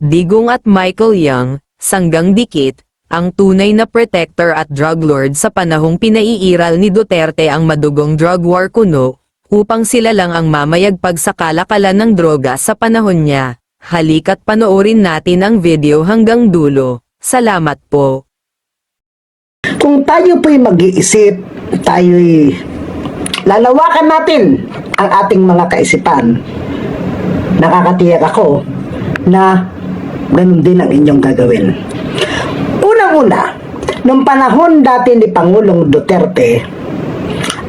Digong at Michael Young, sanggang dikit, ang tunay na protector at drug lord sa panahong pinaiiral ni Duterte ang madugong drug war kuno, upang sila lang ang mamayagpag sa kalakalan ng droga sa panahon niya. Halika't panoorin natin ang video hanggang dulo. Salamat po. Kung tayo po'y mag-iisip, tayo'y lalawakan natin ang ating mga kaisipan. Nakakatiyak ako na ganun din ang inyong gagawin. Unang-una, nung panahon dati ni Pangulong Duterte,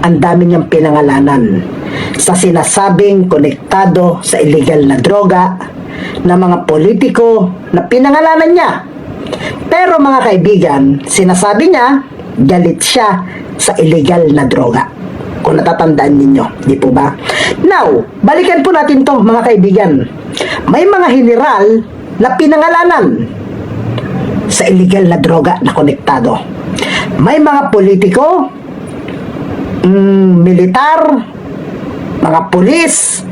ang dami niyang pinangalanan sa sinasabing konektado sa illegal na droga na mga politiko na pinangalanan niya. Pero mga kaibigan, sinasabi niya, galit siya sa illegal na droga. Kung natatandaan ninyo, di po ba? Now, balikan po natin to mga kaibigan. May mga general na pinangalanan sa illegal na droga na konektado. May mga politiko, mm, militar, mga pulis,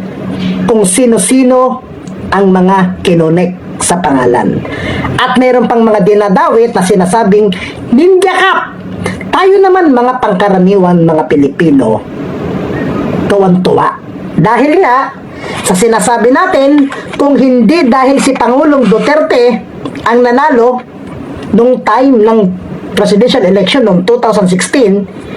kung sino-sino ang mga kinonek sa pangalan. At mayroon pang mga dinadawit na sinasabing ninja cup. Tayo naman mga pangkaraniwan mga Pilipino, tuwan-tuwa. Dahil nga, sa sinasabi natin, kung hindi dahil si Pangulong Duterte ang nanalo nung time ng presidential election noong 2016,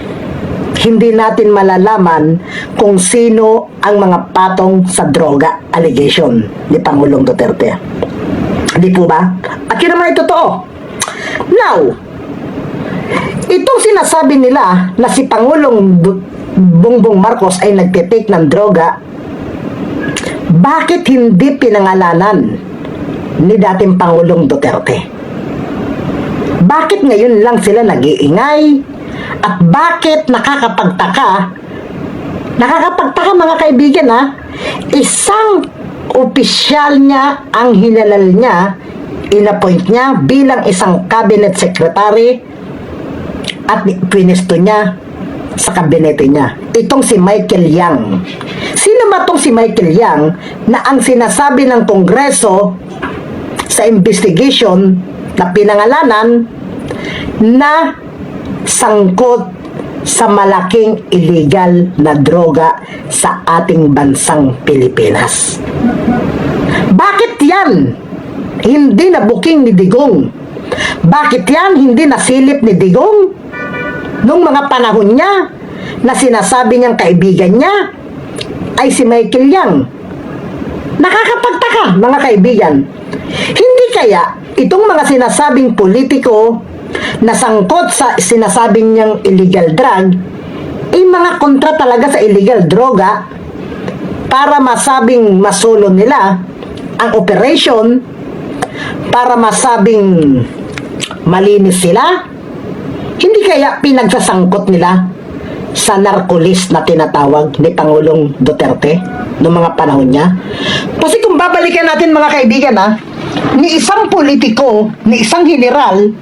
hindi natin malalaman kung sino ang mga patong sa droga allegation ni Pangulong Duterte. Di po ba? At yun naman ay totoo. Now, itong sinasabi nila na si Pangulong Bongbong Marcos ay nagtitake ng droga, bakit hindi pinangalanan ni dating Pangulong Duterte? Bakit ngayon lang sila nag-iingay? At bakit nakakapagtaka? Nakakapagtaka mga kaibigan ha? Isang opisyal niya ang hinalal niya, inappoint niya bilang isang cabinet secretary at pinisto niya sa kabinete niya. Itong si Michael Yang. Ba tong si Michael Yang na ang sinasabi ng Kongreso sa investigation na pinangalanan na sangkot sa malaking illegal na droga sa ating bansang Pilipinas. Bakit yan hindi na booking ni Digong? Bakit yan hindi nasilip ni Digong? Nung mga panahon niya na sinasabi niyang kaibigan niya ay si Michael Yang. Nakakapagtaka mga kaibigan. Hindi kaya itong mga sinasabing politiko na sangkot sa sinasabing niyang illegal drug ay mga kontra talaga sa illegal droga para masabing masolo nila ang operation para masabing malinis sila hindi kaya pinagsasangkot nila sa narcolis na tinatawag ni Pangulong Duterte noong mga panahon niya. Kasi kung babalikan natin mga kaibigan ha, ni isang politiko, ni isang general,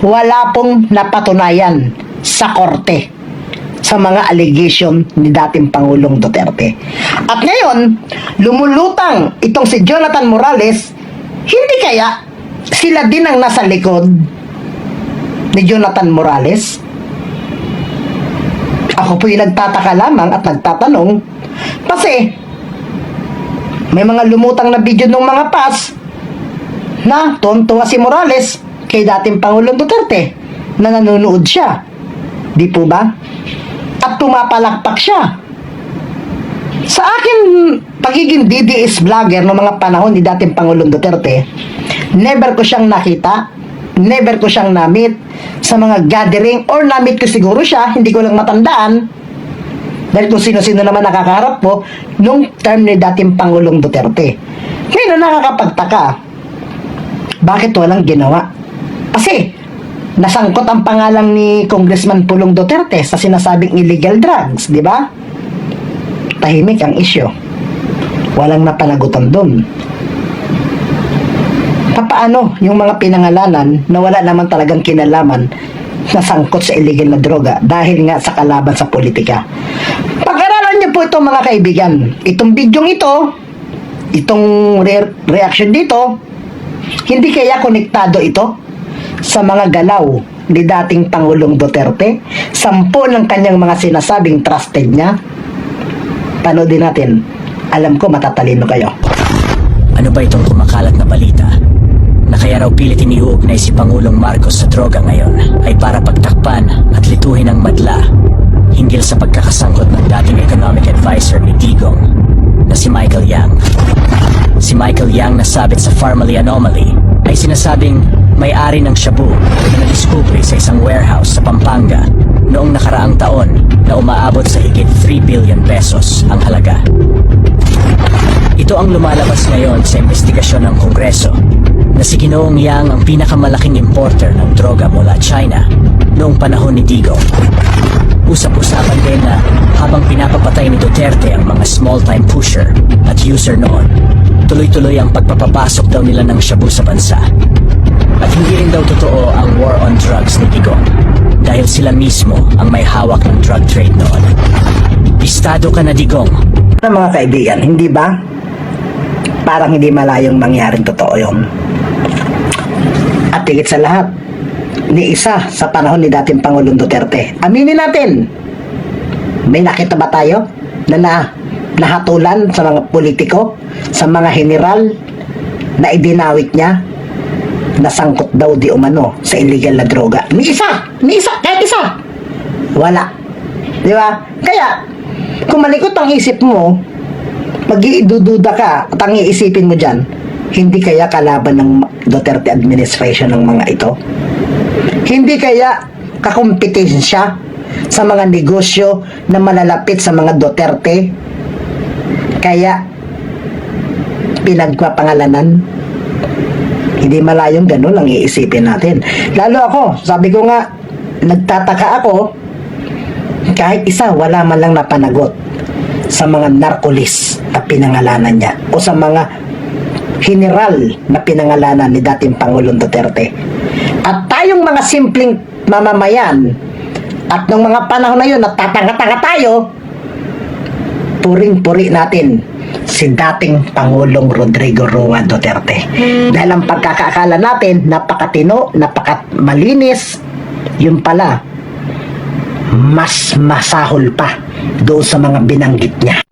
wala pong napatunayan sa korte sa mga allegation ni dating Pangulong Duterte. At ngayon, lumulutang itong si Jonathan Morales, hindi kaya sila din ang nasa likod ni Jonathan Morales? Ako po yung nagtataka lamang at nagtatanong kasi may mga lumutang na video ng mga pas na tontuwa si Morales kay dating Pangulong Duterte na nanonood siya. Di po ba? At pumapalakpak siya. Sa akin, pagiging DDS vlogger ng mga panahon ni dating Pangulong Duterte, never ko siyang nakita, never ko siyang namit sa mga gathering or namit ko siguro siya, hindi ko lang matandaan. Dahil kung sino-sino naman nakakaharap po nung term ni dating Pangulong Duterte. Ngayon, nakakapagtaka, bakit walang ginawa? Kasi, nasangkot ang pangalan ni Congressman Pulong Duterte sa sinasabing illegal drugs, di ba? Tahimik ang issue. Walang napanagutan doon. Papaano yung mga pinangalanan na wala naman talagang kinalaman na sangkot sa illegal na droga dahil nga sa kalaban sa politika. Pag-aralan niyo po ito mga kaibigan. Itong bidyong ito, itong re- reaction dito, Hindi kaya konektado ito sa mga galaw ni dating Pangulong Duterte? Sampo ng kanyang mga sinasabing trusted niya? Panoodin natin. Alam ko matatalino kayo. Ano ba itong kumakalat na balita? Na kaya raw pilit iniuugnay si Pangulong Marcos sa droga ngayon ay para pagtakpan at lituhin ang madla hinggil sa pagkakasangkot ng dating economic advisor ni Digong na si Michael Yang. Si Michael Yang na sabit sa Farmally Anomaly ay sinasabing may-ari ng shabu na nadiskubre sa isang warehouse sa Pampanga noong nakaraang taon na umaabot sa higit 3 billion pesos ang halaga. Ito ang lumalabas ngayon sa investigasyon ng Kongreso na si Ginoong Yang ang pinakamalaking importer ng droga mula China noong panahon ni Digong. Usap-usapan din na habang pinapapatay ni Duterte ang mga small-time pusher at user noon, tuloy-tuloy ang pagpapapasok daw nila ng shabu sa bansa. At hindi rin daw totoo ang war on drugs ni Digong dahil sila mismo ang may hawak ng drug trade noon. Pistado ka na Digong, mga kaibigan, hindi ba? Parang hindi malayong mangyaring totoo yun. At higit sa lahat, ni isa sa panahon ni dating Pangulong Duterte. Aminin natin, may nakita ba tayo na, na nahatulan sa mga politiko, sa mga general na idinawit niya na sangkot daw di umano sa illegal na droga. Ni isa! Ni isa! Kahit isa! Wala. Di ba? Kaya, kung malikot ang isip mo, mag-iidududa ka at ang iisipin mo dyan, hindi kaya kalaban ng Duterte administration ng mga ito? Hindi kaya kakompetensya sa mga negosyo na malalapit sa mga Duterte? Kaya pinagpapangalanan? Hindi malayong ganun ang iisipin natin. Lalo ako, sabi ko nga, nagtataka ako, kahit isa wala man lang napanagot sa mga narcolis na pinangalanan niya o sa mga general na pinangalanan ni dating Pangulong Duterte. At tayong mga simpleng mamamayan at nung mga panahon na yun natatanga-tanga tayo, puring-puri natin si dating Pangulong Rodrigo Roa Duterte. Dahil ang pagkakaakala natin, napakatino, napakamalinis, yun pala, mas masahol pa doon sa mga binanggit niya.